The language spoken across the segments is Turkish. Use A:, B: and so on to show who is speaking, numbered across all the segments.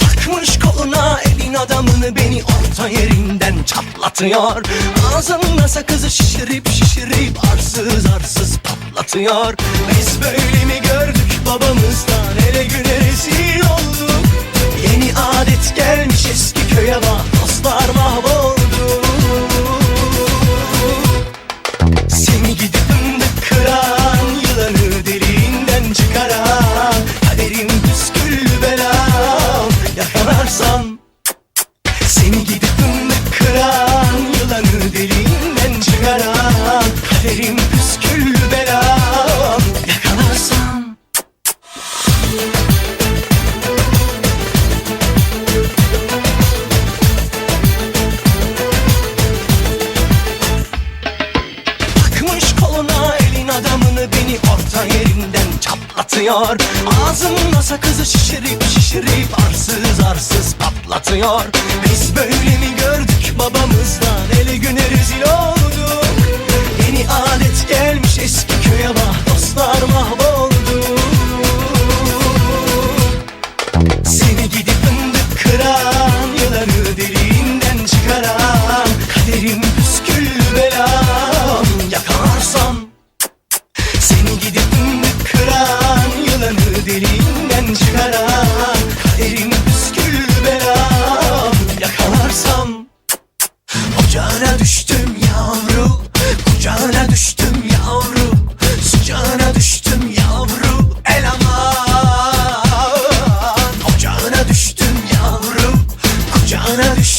A: Takmış koluna elin adamını beni orta yerinden çatlatıyor. Ağzında sakızı şişirip şişirip arsız arsız patlatıyor Biz böyle mi gördük babamızdan? Ele güne rezil olduk Yeni adet gelmiş eski köye bak dostlar mahvoldu. Seni gidip fındık kıran Yılanı deliğinden çıkaran Kaderim püsküllü belam Yakalarsan Seni gidip çatlatıyor Ağzımda sakızı şişirip şişirip arsız arsız patlatıyor. Biz böyle mi Deliğinden çıkaran Kaderim püsküllü belam Yakalarsam Ocağına düştüm yavru Kucağına düştüm yavru Sıcağına düştüm yavru El aman. Ocağına düştüm yavru Kucağına düştüm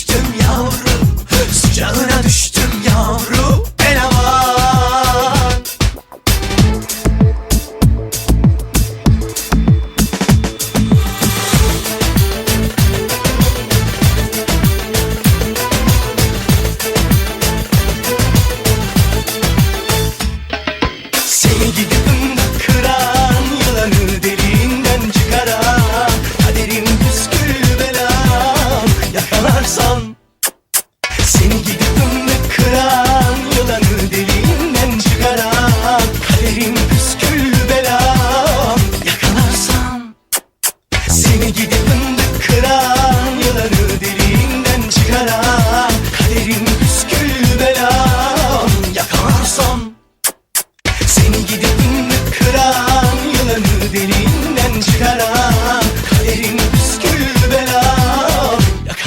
A: Seni gidip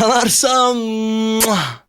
A: çıkaran